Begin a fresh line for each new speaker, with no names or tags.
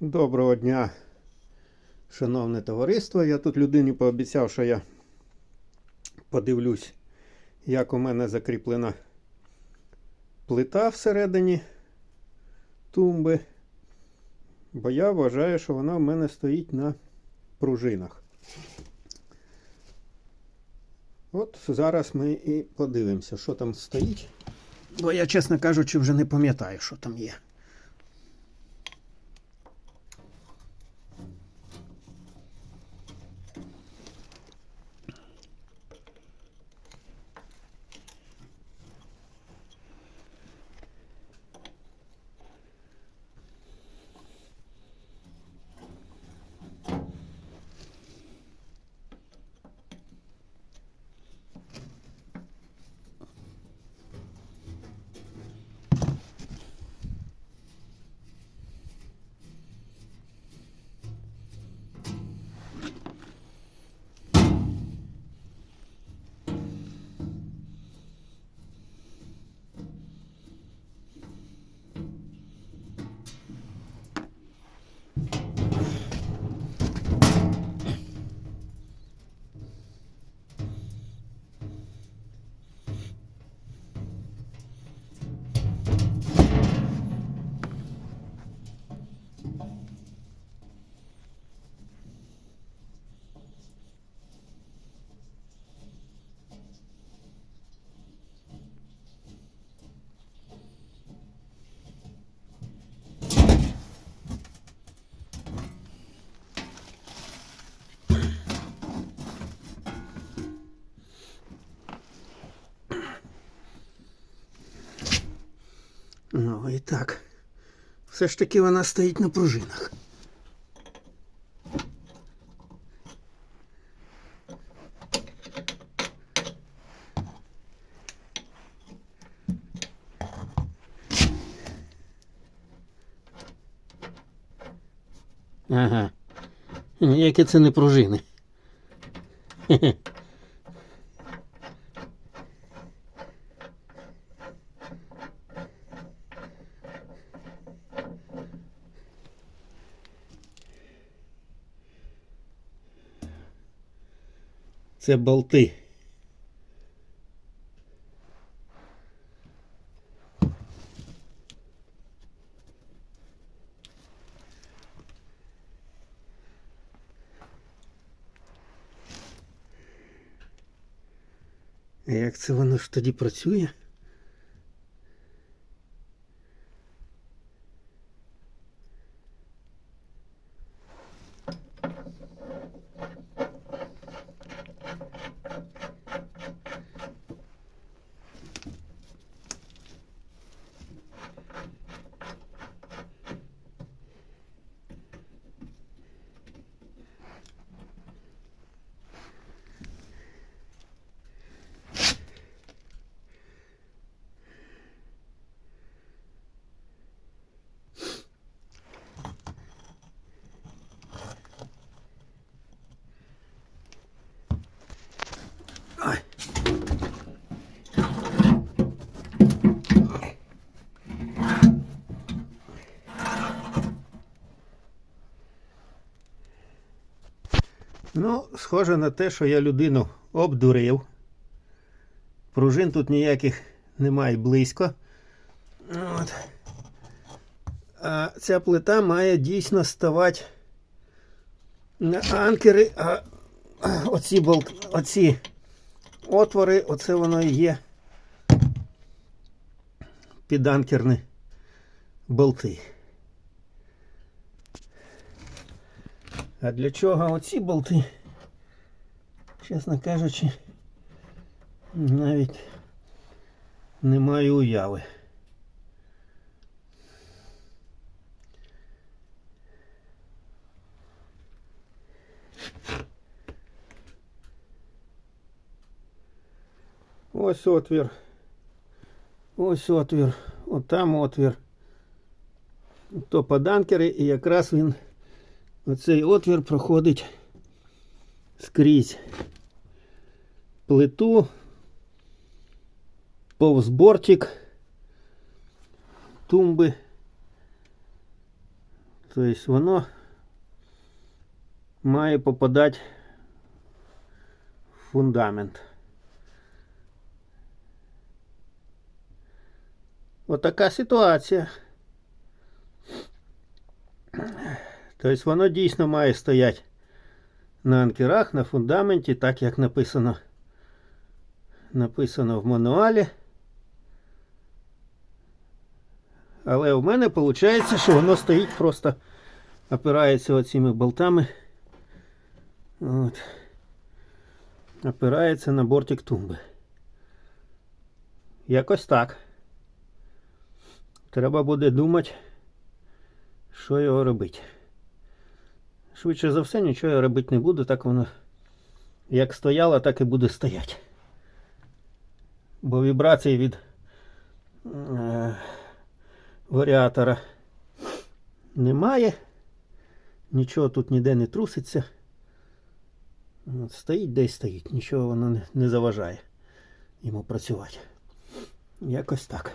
Доброго дня, шановне товариство. Я тут людині пообіцяв, що я подивлюсь, як у мене закріплена плита всередині тумби. Бо я вважаю, що вона в мене стоїть на пружинах. От зараз ми і подивимося, що там стоїть. Бо я, чесно кажучи, вже не пам'ятаю, що там є. Ну і так. Все ж таки вона стоїть на пружинах. Ага. Ніякі це не пружини. Хе-хе. Це болти. Як це воно ж тоді працює? Ну, схоже на те, що я людину обдурив. Пружин тут ніяких немає близько. От. А ця плита має дійсно ставати на анкери, а оці болт, оці отвори, оце воно і є піданкерні болти. А для чого оці болти, чесно кажучи, навіть не маю уяви. Ось отвір. Ось отвір. От там отвір. То поданкери, і якраз він оцей отвір проходить скрізь плиту, повз бортик тумби. Тобто воно має попадати в фундамент. Отака ситуація. Тобто воно дійсно має стояти на анкерах, на фундаменті, так як написано, написано в мануалі. Але в мене виходить, що воно стоїть просто опирається оціми болтами. От. Опирається на бортик тумби. Якось так. Треба буде думати, що його робити. Швидше за все, нічого я робити не буду, так воно як стояло, так і буде стояти. Бо вібрації від е, варіатора немає. Нічого тут ніде не труситься. От, стоїть де й стоїть. Нічого воно не заважає йому працювати. Якось так.